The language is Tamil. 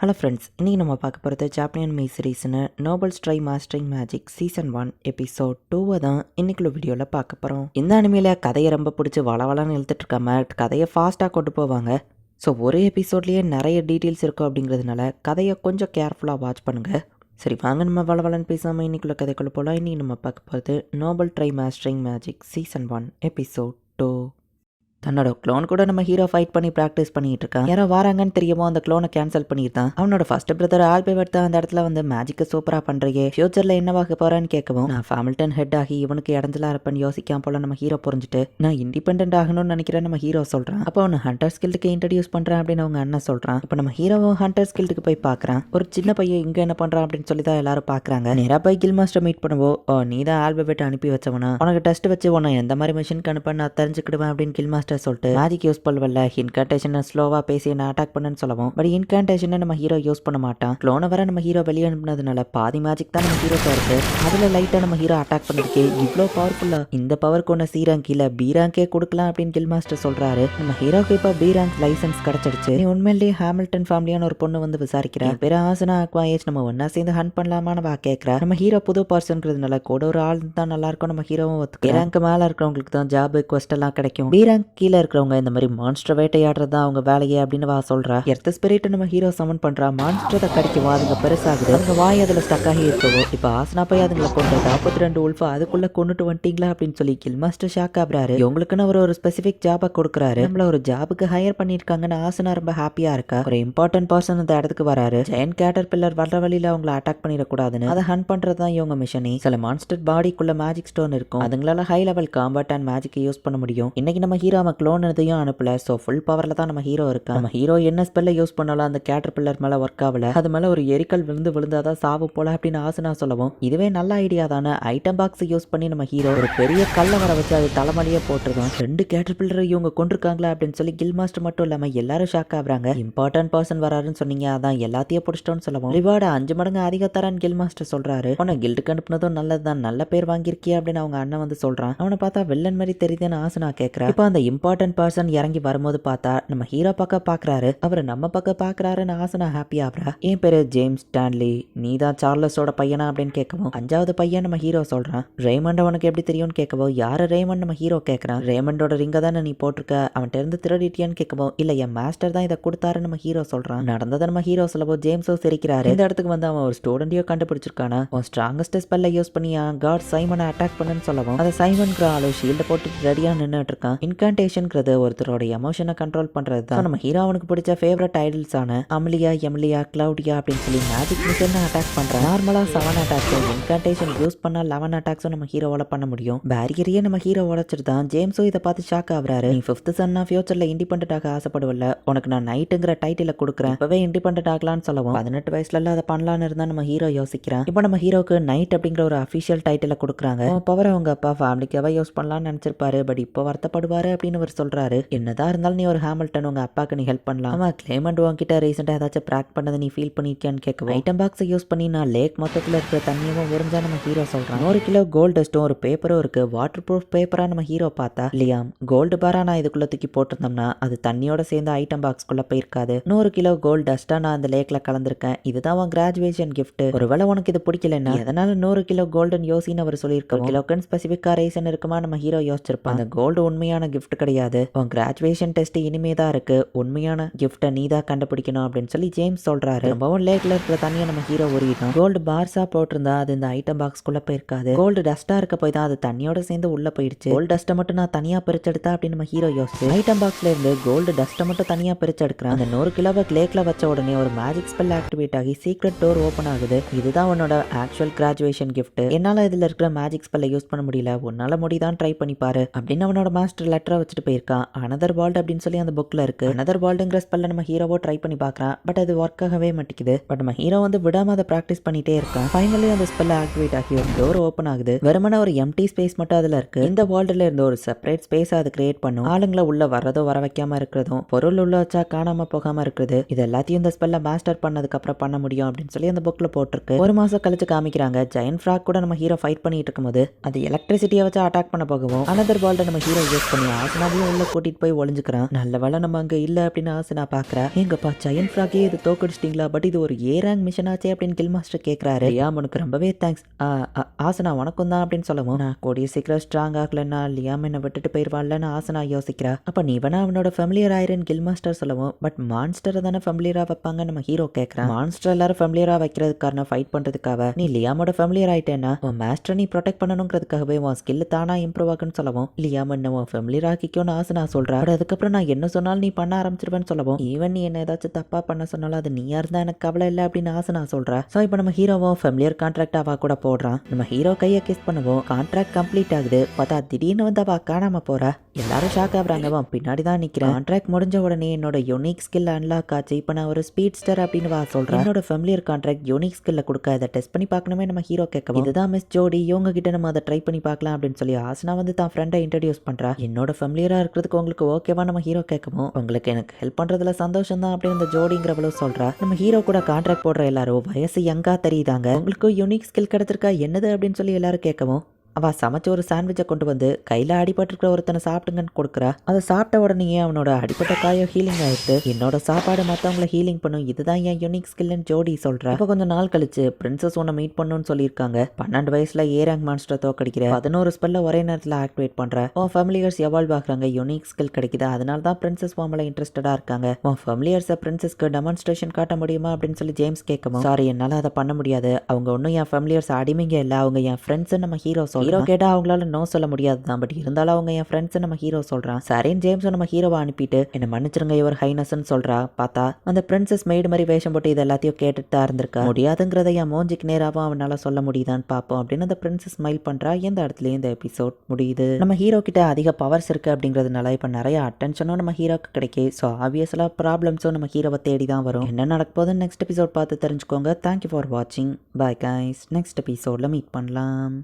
ஹலோ ஃப்ரெண்ட்ஸ் இன்றைக்கி நம்ம பார்க்க போகிறது ஜாப்பனியன் மீ சீரீஸ்னு noble ஸ்ட்ரை mastering magic season one episode டூவை தான் இன்றைக்குள்ள வீடியோவில் பார்க்க போகிறோம் இந்த அனிமையில் கதையை ரொம்ப பிடிச்சி வளவளன்னு இழுத்துட்டு இருக்காம கதையை ஃபாஸ்ட்டாக கொண்டு போவாங்க. ஸோ ஒரு எபிசோட்லேயே நிறைய டீட்டெயில்ஸ் இருக்கும் அப்படிங்கிறதுனால கதையை கொஞ்சம் கேர்ஃபுல்லாக வாட்ச் பண்ணுங்கள் சரி வாங்க நம்ம வளவலன்னு பேசாமல் இன்னைக்குள்ள கதைக்குள்ள போகலாம் இன்றைக்கி நம்ம பார்க்க போகிறது noble try mastering magic season one episode two தன்னோட க்ளோன் கூட நம்ம ஹீரோ ஃபைட் பண்ணி ப்ராக்டிஸ் பண்ணிட்டு இருக்கான். யாரோ வராங்கன்னு தெரியுமோ அந்த க்ளோனை கேன்சல் பண்ணியிருந்தான் அவனோட ஃபர்ஸ்ட் பிரதர் ஆல்பேவர்ட் தான் அந்த இடத்துல வந்து மேஜிக்க சூப்பரா பண்றையே. ஃபியூச்சர்ல என்னவாக போறான்னு கேட்கவும் நான் ஃபேமில்டன் ஹெட் ஆகி இவனுக்கு இடஞ்சலா இருப்பேன்னு யோசிக்காம போல நம்ம ஹீரோ புரிஞ்சுட்டு நான் இண்டிபெண்ட் ஆகணும்னு நினைக்கிறேன் நம்ம ஹீரோ சொல்றான். அப்போ அவனை ஹண்டர் ஸ்கில்டுக்கு இன்ட்ரடியூஸ் பண்ணுறேன் அப்படின்னு அவங்க அண்ணன் சொல்றான். இப்போ நம்ம ஹீரோவும் ஹண்டர் ஸ்கில்டுக்கு போய் பாக்குறான். ஒரு சின்ன பையன் இங்க என்ன பண்றான் அப்படின்னு சொல்லி தான் எல்லாரும் பாக்குறாங்க. நேரா போய் கில் மாஸ்டர் மீட் பண்ணுவோ ஓ நீ தான் ஆல்பேவர்ட் அனுப்பி வச்சவனா? உனக்கு டெஸ்ட் வச்சு உன்னை எந்த மாதிரி மிஷினுக்கு அனுப்ப நான் தெரிஞ்சுக்கிடுவேன் அப்படின்னு கில் மாஸ்டர் சொல்லிட்டு மேஜிக் யூஸ் பண்ணுவல இன்கான்டேஷன் ஸ்லோவாக பேசி என்ன அட்டாக் பண்ணுன்னு சொல்லவும் பட் இன்கான்டேஷனை நம்ம ஹீரோ யூஸ் பண்ண மாட்டான். க்ளோனை வர நம்ம ஹீரோ வெளியே அனுப்புனதுனால பாதி மேஜிக் தான் நம்ம ஹீரோக்கு இருக்கு. அதுல லைட்டா நம்ம ஹீரோ அட்டாக் பண்ணதுக்கு இவ்வளோ பவர்ஃபுல்லா இந்த பவர் கொண்ட சி ரேங்க் இல்ல பி ரேங்கே கொடுக்கலாம் அப்படின்னு கில் மாஸ்டர் சொல்றாரு. நம்ம ஹீரோக்கு இப்போ பி ரேங்க் லைசன்ஸ் கிடைச்சிடுச்சு. நீ உண்மையிலேயே ஹாமில்டன் ஃபேமிலியான ஒரு பொண்ணு வந்து விசாரிக்கிறேன் பேர் ஆசனா அக்வாயேஜ் நம்ம ஒன்னா சேர்ந்து ஹன் பண்ணலாமான்னு வா கேட்குறா நம்ம ஹீரோ புது பர்சன்ங்கிறதுனால கூட ஒரு ஆள் தான் நல்லா இருக்கும். நம்ம ஹீரோவும் ஒத்துக்கு ரேங்க் மேல இருக்கிறவங்களுக்கு தான் ஜாப் கொஸ்ட் எல்லாம் கிடைக்கும். பி ரேங்க் கீழே இருக்கிறவங்க இந்த மாதிரி மான்ஸ்டர் வேட்டையாடுறது தான் அவங்க வேலையே அப்படின்னு வா சொல்றா. எர்த்த ஸ்பிரிட் நம்ம ஹீரோ சமன் பண்றா. மான்ஸ்டரை கடிக்கும் அதுங்க பெருசாகுது. அவங்க வாய் அதுல ஸ்டக் ஆகி இருக்கவோ இப்போ ஆசனா போய் அதுங்களை கொண்டு நாற்பத்தி ரெண்டு உல்ஃபா அதுக்குள்ள கொண்டுட்டு வந்துட்டீங்களா அப்படின்னு சொல்லி கில் மாஸ்டர் ஷாக் ஆகுறாரு. இவங்களுக்குன்னு அவர் ஒரு ஸ்பெசிபிக் ஜாபை கொடுக்குறாரு. நம்மள ஒரு ஜாபுக்கு ஹையர் பண்ணியிருக்காங்கன்னு ஆசனா ரொம்ப ஹாப்பியா இருக்கா? ஒரு இம்பார்ட்டன்ட் பர்சன் அந்த இடத்துக்கு வராரு. ஜெயன் கேட்டர் பில்லர் வர்ற வழியில அவங்கள அட்டாக் பண்ணிடக்கூடாதுன்னு. அதை ஹன் பண்றது தான் இவங்க மிஷனி சில மான்ஸ்டர் பாடிக்குள்ள மேஜிக் ஸ்டோன் இருக்கும். அதுங்களால ஹை லெவல் காம்பட் அண்ட் மேஜிக்கை யூஸ் பண்ண முடியும். இன்னைக்கு நம்ம ஹீரோ நம்ம க்ளோன் எதையும் அனுப்பல. ஸோ ஃபுல் பவர்ல தான் நம்ம ஹீரோ இருக்கா? நம்ம ஹீரோ என்ன ஸ்பெல்ல யூஸ் பண்ணாலும் அந்த கேட்டர் பில்லர் மேலே ஒர்க் ஆகல. அது மேலே ஒரு எரிக்கல் விழுந்து விழுந்தாதான் சாவு போல அப்படின்னு ஆசனா சொல்லவும். இதுவே நல்ல ஐடியா தானே. ஐட்டம் பாக்ஸ் யூஸ் பண்ணி நம்ம ஹீரோ ஒரு பெரிய கல்லை வர வச்சு அது தலைமலையே போட்டுருக்கோம் ரெண்டு கேட்டர் பில்லர் இவங்க கொண்டிருக்காங்களா அப்படின்னு சொல்லி கில் மாஸ்டர் மட்டும் இல்லாமல் எல்லாரும் ஷாக் ஆகுறாங்க. இம்பார்ட்டன்ட் பர்சன் வராருன்னு சொன்னீங்க. அதான் எல்லாத்தையும் பிடிச்சிட்டோன்னு சொல்லவும். ரிவார்டு அஞ்சு மடங்கு அதிக தரேன்னு கில் மாஸ்டர் சொல்றாரு. உன கில்டுக்கு அனுப்புனதும் நல்லதுதான். நல்ல பேர் வாங்கியிருக்கியா அப்படின்னு அவங்க அண்ணன் வந்து சொல்றான். அவனை பார்த்தா வெள்ளன் மாதிரி தெரியுதுன்னு ஆசனா கேட்கறா இப்போ அந்த இம்பார்ட்டன்ட் பர்சன் இறங்கி வரும்போது பார்த்தா நம்ம ஹீரோ பக்கம் பாக்குறாரு அவர் நம்ம பக்கம் பாக்குறாருன்னு ஆசனா ஹாப்பி ஆகிறா என் பேர் ஜேம்ஸ் ஸ்டான்லி. நீ தான் சார்லஸோட பையனா அப்படின்னு கேட்கவும் அஞ்சாவது பையன் நம்ம ஹீரோ சொல்றான். ரேமண்ட் அவனுக்கு எப்படி தெரியும்னு கேட்கவும் யாரு ரேமண்ட் நம்ம ஹீரோ கேட்கறான்? ரேமண்டோட ரிங்க தானே நீ போட்டிருக்க? அவன்கிட்ட இருந்து திருடிட்டியான்னு கேட்கவும் இல்லை என் மாஸ்டர் தான் இதை கொடுத்தாருன்னு நம்ம ஹீரோ சொல்றான். நடந்ததை நம்ம ஹீரோ சொல்லவோ ஜேம்ஸோ சிரிக்கிறாரு. இந்த இடத்துக்கு வந்து அவன் ஒரு ஸ்டூடெண்ட்டையோ கண்டுபிடிச்சிருக்கானா? உன் ஸ்ட்ராங்கஸ்ட் ஸ்பெல்ல யூஸ் பண்ணி காட் சைமனை அட்டாக் பண்ணுன்னு சொல்லவும் அதை சைமன்கிற ஆளு ஷீல்டை போட்டு ரெடியா நின்றுட்டு இருக்கான். இன்கான்டே இன்கான்டேஷன்ங்கிறது ஒருத்தரோட எமோஷனை கண்ட்ரோல் பண்றது தான் நம்ம ஹீரோ அவனுக்கு பிடிச்ச ஃபேவரட் டைட்டில்ஸான அமிலியா அமலியா எம்லியா கிளவுடியா அப்படின்னு சொல்லி மேஜிக் மிஷன் அட்டாக் பண்ணுறேன் நார்மலாக செவன் அட்டாக்ஸும் இன்கான்டேஷன் யூஸ் பண்ணால் லெவன் அட்டாக்ஸும் நம்ம ஹீரோவால் பண்ண முடியும். பேரியரையே நம்ம ஹீரோ உடச்சிட்டு தான் ஜேம்ஸும் இதை பார்த்து ஷாக் ஆகுறாரு. நீ ஃபிஃப்த் சன்னா ஃபியூச்சரில் இண்டிபெண்டன்ட் ஆக ஆசைப்படுவல்ல. உனக்கு நான் நைட்டுங்கிற டைட்டில் கொடுக்குறேன். இப்பவே இண்டிபெண்ட் ஆகலாம்னு சொல்லவும் பதினெட்டு வயசுல அதை பண்ணலான்னு இருந்தால் நம்ம ஹீரோ யோசிக்கிறேன். இப்போ நம்ம ஹீரோக்கு நைட் அப்படிங்கிற ஒரு அஃபிஷியல் டைட்டில கொடுக்குறாங்க. பவர் அவங்க அப்பா ஃபேமிலிக்காக யூஸ் பண்ணலாம்னு நினச்சிருப்பாரு. பட் இப்போ வருத்தப்படுவார் அப்படின்னு அவர் சொல்றாரு. என்னதான் இருந்தாலும் நீ ஒரு ஹேமில்டன் உங்க அப்பாக்கு நீ ஹெல்ப் பண்ணலாம். ஆமாம் கிளைமண்ட் உன்கிட்ட ரீசெண்டாக ஏதாச்சும் ப்ராக் பண்ணதை நீ ஃபீல் பண்ணிருக்கியான்னு கேட்கவும் ஐட்டம் பாக்ஸை யூஸ் பண்ணி நான் லேக் மொத்தத்தில் இருக்கிற தண்ணியும் உறிஞ்சா நம்ம ஹீரோ சொல்கிறான் ஒரு கிலோ கோல்டு டஸ்ட்டும் ஒரு பேப்பரும் இருக்கு. வாட்டர் ப்ரூஃப் பேப்பரா நம்ம ஹீரோ பார்த்தா? இல்லையா கோல்டு பாரா நான் இதுக்குள்ள தூக்கி போட்டிருந்தோம்னா அது தண்ணியோட சேர்ந்து ஐட்டம் பாக்ஸ்க்குள்ளே போயிருக்காது. நூறு கிலோ கோல்டு டஸ்ட்டாக நான் அந்த லேக்ல கலந்துருக்கேன். இதுதான் உன் கிராஜுவேஷன் gift. ஒருவேளை உனக்கு இது பிடிக்கலன்னா அதனால நூறு கிலோ கோல்டன் யோசின்னு அவர் சொல்லியிருக்கோம் கிலோக்குன்னு ஸ்பெசிஃபிக்கா ரீசன் இருக்குமா நம்ம ஹீரோ யோசிச்சிருப்பான். அந்த கோல்டு உண்மையான கிஃப்ட் கிடையாது. உன் கிராஜுவேஷன் டெஸ்ட் இனிமே தான் இருக்கு. உண்மையான கிஃப்ட்டை நீ தான் கண்டுபிடிக்கணும் அப்படின்னு சொல்லி ஜேம்ஸ் சொல்றாரு. ரொம்பவும் லேக்ல இருக்கிற தண்ணியை நம்ம ஹீரோ உருகிட்டோம் கோல்டு பார்ஸா போட்டிருந்தா அது இந்த ஐட்டம் பாக்ஸ்க்குள்ள போயிருக்காது. கோல்டு டஸ்டா இருக்க போய் தான் அது தண்ணியோட சேர்ந்து உள்ள போயிடுச்சு. கோல்டு டஸ்ட்டை மட்டும் நான் தனியா பிரிச்செடுத்தா அப்படின்னு நம்ம ஹீரோ யோசிச்சு ஐட்டம் பாக்ஸ்ல இருந்து கோல்டு டஸ்ட்டை மட்டும் தனியா பிரிச்செடுக்கிறான். அந்த நூறு கிலோவை லேக்ல வச்ச உடனே ஒரு மேஜிக் ஸ்பெல் ஆக்டிவேட் ஆகி சீக்ரெட் டோர் ஓப்பன் ஆகுது. இதுதான் உன்னோட ஆக்சுவல் கிராஜுவேஷன் கிஃப்ட் என்னால இதுல இருக்கிற மேஜிக் ஸ்பெல்லை யூஸ் பண்ண முடியல. உன்னால முடிதான் ட்ரை பண்ணி பாரு அப்படின்னு அவனோட மாஸ்டர் லெட்டரை வச்சுட்டு போயிருக்கான் அனதர் வேர்ல்டு அப்படின்னு சொல்லி அந்த புக்ல இருக்கு. அனதர் வேர்ல்டுங்கிற ஸ்பெல்ல நம்ம ஹீரோவோ ட்ரை பண்ணி பார்க்குறான் பட் அது ஒர்க் ஆகவே மாட்டேங்குது. பட் நம்ம ஹீரோ வந்து விடாம அதை ப்ராக்டிஸ் பண்ணிட்டே இருக்கான் ஃபைனலி அந்த ஸ்பெல்ல ஆக்டிவேட் ஆகி ஒரு டோர் ஓப்பன் ஆகுது. வெறுமன ஒரு எம்டி ஸ்பேஸ் மட்டும் அதுல இருக்கு. இந்த வேர்ல்டுல இருந்து ஒரு செப்பரேட் ஸ்பேஸ் அது கிரியேட் பண்ணும். ஆளுங்களை உள்ள வர்றதோ வர வைக்காம இருக்கிறதும் பொருள் உள்ள வச்சா காணாம போகாம இருக்கிறது இது எல்லாத்தையும் இந்த ஸ்பெல்ல மாஸ்டர் பண்ணதுக்கு அப்புறம் பண்ண முடியும் அப்படின்னு சொல்லி அந்த புக்ல போட்டிருக்கு. ஒரு மாசம் கழிச்சு காமிக்கிறாங்க. ஜெயன் ஃப்ராக் கூட நம்ம ஹீரோ ஃபைட் பண்ணிட்டு இருக்கும்போது அது எலக்ட்ரிசிட்டியை வச்சு அட்டாக் பண்ண போகவும் அனதர் வேர்ல்ட நம்ம ஹீரோ யூஸ் பண்ணி ஆசனா ஆசனாவையும் உள்ள கூட்டிட்டு போய் ஒளிஞ்சுக்கிறான். நல்ல வேளை நம்ம அங்க இல்ல அப்படின்னு ஆசை நான் பாக்குறேன். எங்கப்பா ஜெயன் ஃப்ராகே இது தோக்கடிச்சிட்டீங்களா? பட் இது ஒரு ஏ ரேங்க் மிஷன் ஆச்சே அப்படின்னு கில் மாஸ்டர் கேக்குறாரு. லியாம் உனக்கு ரொம்பவே தேங்க்ஸ் ஆசனா உனக்கும் தான் அப்படின்னு சொல்லவும். நான் கூடிய சீக்கிரம் ஸ்ட்ராங் ஆகலன்னா லியாம் என்னை விட்டுட்டு போயிருவாள்லன்னு ஆசனா யோசிக்கிறா. அப்ப நீ வேணா அவனோட ஃபெமிலியர் ஆயிரன் கில் மாஸ்டர் சொல்லவும். பட் மான்ஸ்டரை தானே ஃபெமிலியரா வைப்பாங்க நம்ம ஹீரோ கேட்கறான் மான்ஸ்டர் எல்லாரும் ஃபெமிலியரா வைக்கிறதுக்கு காரணம் ஃபைட் பண்றதுக்காக. நீ லியாமோட ஃபெமிலியர் ஆயிட்டேன்னா உன் மாஸ்டர் நீ ப்ரொடெக்ட் பண்ணணுங்கிறதுக்காகவே உன் ஸ்கில் தானா இம்ப்ரூவ் ஆகுன்னு சொல்லவும். லியாம் என்ன உன் ஃபெமிலியர் ஆக்கிக்கோன்னு ஆசை நான் சொல்றேன். பட் அதுக்கப்புறம் நான் என்ன சொன்னாலும் நீ பண்ண ஆரம்பிச்சிருவேன்னு சொல்லவும். ஈவன் நீ என்ன ஏதாச்சும் தப்பா பண்ண சொன்னாலும் அது நீயா இருந்தா எனக்கு கவலை இல்லை அப்படின்னு ஆசை நான் சொல்றேன். ஸோ இப்போ நம்ம ஹீரோவும் ஃபெமிலியர் கான்ட்ராக்ட் அவா கூட போடுறான். நம்ம ஹீரோ கையை கிஸ் பண்ணுவோம். கான்ட்ராக்ட் கம்ப்ளீட் ஆகுது. பார்த்தா திடீர்னு வந்து அவ காணாம போறா. எல்லாரும் ஷாக் ஆகுறாங்க. அவன் பின்னாடி தான் நிக்கிறேன். கான்ட்ராக்ட் முடிஞ்ச உடனே என்னோட யூனிக் ஸ்கில் அன்லாக் ஆச்சு. இப்போ நான் ஒரு ஸ்பீட் ஸ்டர் அப்படின்னு வா சொல்றேன். என்னோட ஃபெமிலியர் கான்ட்ராக்ட் யூனிக் ஸ்கில்ல கொடுக்க. அதை டெஸ்ட் பண்ணி பார்க்கணுமே நம்ம ஹீரோ கேட்கவும் இதுதான் மிஸ் ஜோடி. இவங்க கிட்ட நம்ம அதை ட்ரை பண்ணி பார்க்கலாம் அப்படின்னு சொல்லி ஆசனா வந்து தான் ஃப்ரெண்டை இன்ட்ரடியூஸ் பண்றா. என்னோட ஃபெமிலியரா இருக்கிறதுக்கு உங்களுக்கு ஓகேவா நம்ம ஹீரோ கேட்கவும் உங்களுக்கு எனக்கு ஹெல்ப் பண்றதுல சந்தோஷம் தான் அப்படின்னு இந்த ஜோடிங்கிறவளும் சொல்றா. நம்ம ஹீரோ கூட கான்ட்ராக்ட் போடுற எல்லாரும் வயசு யங்கா தெரியுதாங்க? உங்களுக்கு யூனிக் ஸ்கில் கிடச்சிருக்கா? என்னது அப்படின்னு சொல்லி எல்லாரும் கேட்கவும் அவள் சமைச்ச ஒரு சாண்ட்விச்சை கொண்டு வந்து கையில் அடிபட்டிருக்கிற ஒருத்தனை சாப்பிட்டுங்கன்னு கொடுக்குறா. அதை சாப்பிட்ட உடனே அவனோட அடிப்பட்ட காயம் ஹீலிங் ஆயிடுது என்னோட சாப்பாடு மற்றவங்கள ஹீலிங் பண்ணும். இதுதான் என் யூனிக் ஸ்கில்னு ஜோடி சொல்கிறா இப்போ கொஞ்சம் நாள் கழிச்சு பிரின்சஸ் உன்னை மீட் பண்ணணும்னு சொல்லியிருக்காங்க. பன்னெண்டு வயசில் ஏ ரேங்க் மான்ஸ்டர் தோக்கடிக்கிற பதினோரு ஸ்பெல்ல ஒரே நேரத்தில் ஆக்டிவேட் பண்ணுறேன் உன் ஃபேமிலியர்ஸ் எவால்வ் ஆகுறாங்க. யூனிக் ஸ்கில் கிடைக்குது. அதனால தான் பிரின்சஸ் ஃபார்மில் இன்ட்ரெஸ்டடாக இருக்காங்க. உன் ஃபேமிலியர்ஸை பிரின்சஸ்க்கு டெமான்ஸ்ட்ரேஷன் காட்ட முடியுமா அப்படின்னு சொல்லி ஜேம்ஸ் கேட்கும் சாரி என்னால் அதை பண்ண முடியாது. அவங்க ஒன்றும் என் ஃபேமிலியர்ஸ் அடிமைங்க இல்லை. அவங்க என் ஃப்ரெண்ட்ஸ் நம்ம ஹீரோ சொல் ஹீரோ கேட்டால் அவங்களால நோ சொல்ல முடியாது தான் பட் இருந்தாலும் அவங்க என் ஃப்ரெண்ட்ஸ் நம்ம ஹீரோ சொல்கிறான் சரின்னு ஜேம்ஸ் நம்ம ஹீரோவை அனுப்பிட்டு என்ன மன்னிச்சிருங்க இவர் ஹைனஸ்ன்னு சொல்றா. பார்த்தா அந்த பிரின்சஸ் மெய்டு மாதிரி வேஷம் போட்டு இது எல்லாத்தையும் கேட்டுட்டு தான் இருந்திருக்கா. முடியாதுங்கிறத என் மோஞ்சிக்கு நேராகவும் அவனால சொல்ல முடியுதான்னு பார்ப்போம் அப்படின்னு அந்த பிரின்சஸ் ஸ்மைல் பண்றா. எந்த இடத்துலயும் இந்த எபிசோட் முடியுது? நம்ம ஹீரோ கிட்ட அதிக பவர்ஸ் இருக்கு அப்படிங்கிறதுனால இப்போ நிறைய அட்டென்ஷனும் நம்ம ஹீரோக்கு கிடைக்கும் ஸோ ஆப்வியஸ்லாம் ப்ராப்ளம்ஸும் நம்ம ஹீரோவை தேடி தான் வரும். என்ன நடக்க போகுதுன்னு நெக்ஸ்ட் எபிசோட் பார்த்து தெரிஞ்சுக்கோங்க. தேங்க்யூ ஃபார் வாட்சிங் பாய் கைஸ் நெக்ஸ்ட் எபிசோடில் மீட் பண்ணலாம்.